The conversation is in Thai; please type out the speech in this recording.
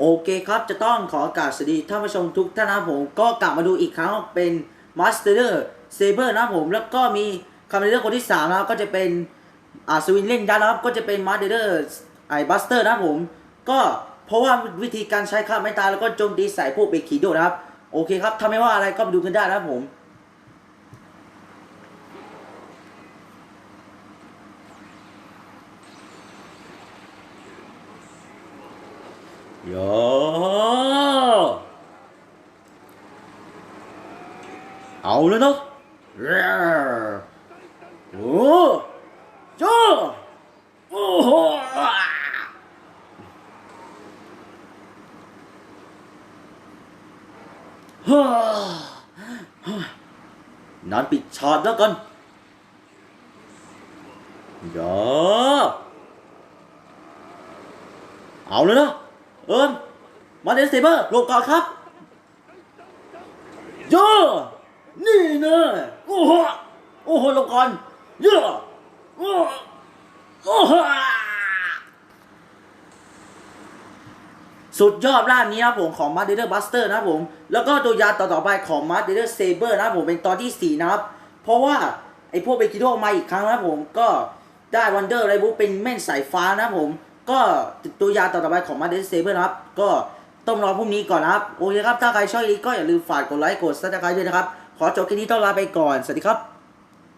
โอเคครับ จะต้องขอโอกาสสวัสดีท่านผู้ชมทุกท่านนะผม ก็กลับมาดูอีกครั้งเป็น Master Saber นะครับผม แล้วก็มีคำเลือกคนที่3นะครับก็จะเป็นอาสวินเล่นยันะครับ ก็จะเป็น Master ไอบัสเตอร์นะผม ก็เพราะว่าวิธีการใช้ข้าไม่ตาแล้วก็โจมตีใส่พวกเบคิโดนะครับ โอเคครับถ้าไม่ว่าอะไรก็ไปดูกันได้นะครับผม โยเอาแล้วเนาะโอ้โจโอ้โหฮ่านอนปิดฉากแล้วกันโยเอาเลยนะ เอิญมาเดนเซเบอร์ลงก่อนครับโยอะนี่นะโอ้โหโอ้โหลงก่อนเยอะโอ้โหสุดยอดร่างนี้นะผมของ m a เ e r Buster นะครับผม แล้วก็ตัวยาต่อๆไปของ m a เ e r Saber นะครับผมเป็นตอนที่ 4 นะครับ เพราะว่าไอพวกเบกิโดมาอีกครั้งนะผมก็ได้วันเดอร์ไรบูเป็นแม่นสายฟ้านะผม ก็ตัวยาต่อไปของมาเดสเซเบอร์นะครับ ก็ต้องรอพรุ่งนี้ก่อนนะครับ โอเคครับ ถ้าใครชอบอีกก็อย่าลืมฝากกดไลค์กดซับสไครต์ด้วยนะครับ ขอจบคลิปนี้ต้องลาไปก่อน สวัสดีครับ